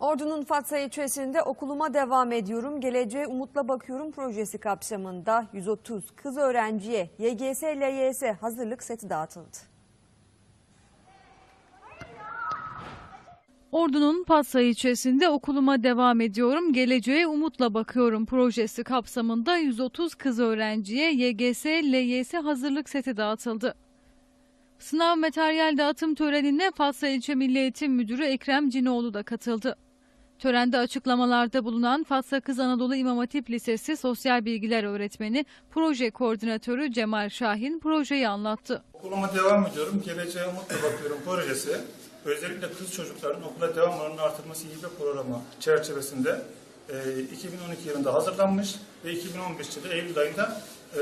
Ordu'nun Fatsa ilçesinde okuluma devam ediyorum, geleceğe umutla bakıyorum projesi kapsamında 130 kız öğrenciye YGS, LYS hazırlık seti dağıtıldı. Ordu'nun Patsa ilçesinde okuluma devam ediyorum, geleceğe umutla bakıyorum projesi kapsamında 130 kız öğrenciye YGS, LYS hazırlık seti dağıtıldı. Sınav materyal dağıtım törenine Fatsa İlçe Milli Eğitim Müdürü Ekrem Cinoğlu da katıldı. Törende açıklamalarda bulunan Fatsa Kız Anadolu İmam Hatip Lisesi Sosyal Bilgiler Öğretmeni, proje koordinatörü Cemal Şahin projeyi anlattı. Okuluma devam ediyorum. Geleceğe umutla bakıyorum projesi. Özellikle kız çocukların okula devam oranının artırması gibi programı çerçevesinde e, 2012 yılında hazırlanmış ve 2015'te de Eylül ayında e,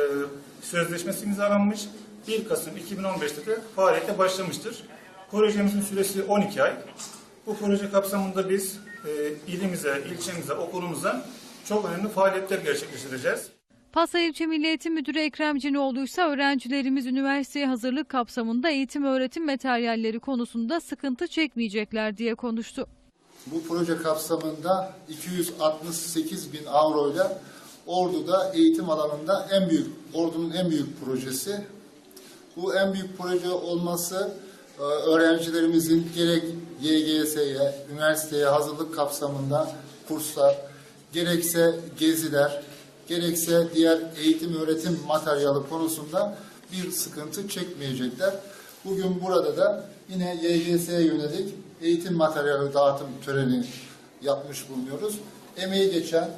sözleşmesi imzalanmış. 1 Kasım 2015'te de faaliyete başlamıştır. Projemizin süresi 12 ay. Bu proje kapsamında biz e, ilimize, ilçemize, okulumuza çok önemli faaliyetler gerçekleştireceğiz. Fatsa İlçe Milli Eğitim Müdürü Ekrem Cinoğlu ise öğrencilerimiz üniversiteye hazırlık kapsamında eğitim öğretim materyalleri konusunda sıkıntı çekmeyecekler diye konuştu. Bu proje kapsamında 268 bin avro ile Ordu'da eğitim alanında en büyük, Ordu'nun en büyük projesi. Bu en büyük proje olması öğrencilerimizin gerek YGS'ye, üniversiteye hazırlık kapsamında kurslar, gerekse geziler, gerekse diğer eğitim öğretim materyali konusunda bir sıkıntı çekmeyecekler. Bugün burada da yine YGS'ye yönelik eğitim materyali dağıtım töreni yapmış bulunuyoruz. Emeği geçen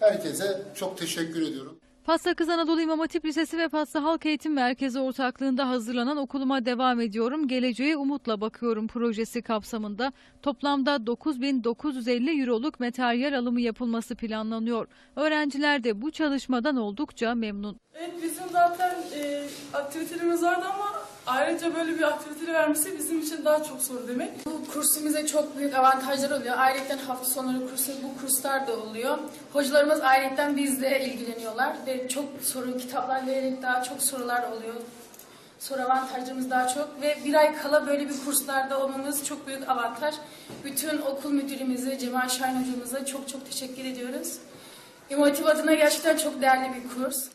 herkese çok teşekkür ediyorum. Fatsa Kız Anadolu İmam Hatip Lisesi ve Fatsa Halk Eğitim Merkezi ortaklığında hazırlanan Okuluma Devam Ediyorum, Geleceğe Umutla Bakıyorum projesi kapsamında toplamda 9950 euroluk materyal alımı yapılması planlanıyor. Öğrenciler de bu çalışmadan oldukça memnun. Evet bizim zaten e, aktivitelerimiz vardı ama ayrıca böyle bir aktivite vermesi bizim için daha çok zor demek. Bu kursumuza çok büyük avantajlar oluyor. Ayrıca hafta sonları kursu, bu kurslar da oluyor. Hocalarımız ayrıca bizle ilgileniyorlar ve çok soru, kitaplar vererek daha çok sorular oluyor. Soru avantajlarımız daha çok ve bir ay kala böyle bir kurslarda olmamız çok büyük avantaj. Bütün okul müdürümüze, Cemal Şahin hocamıza çok çok teşekkür ediyoruz. Hatip adına gerçekten çok değerli bir kurs.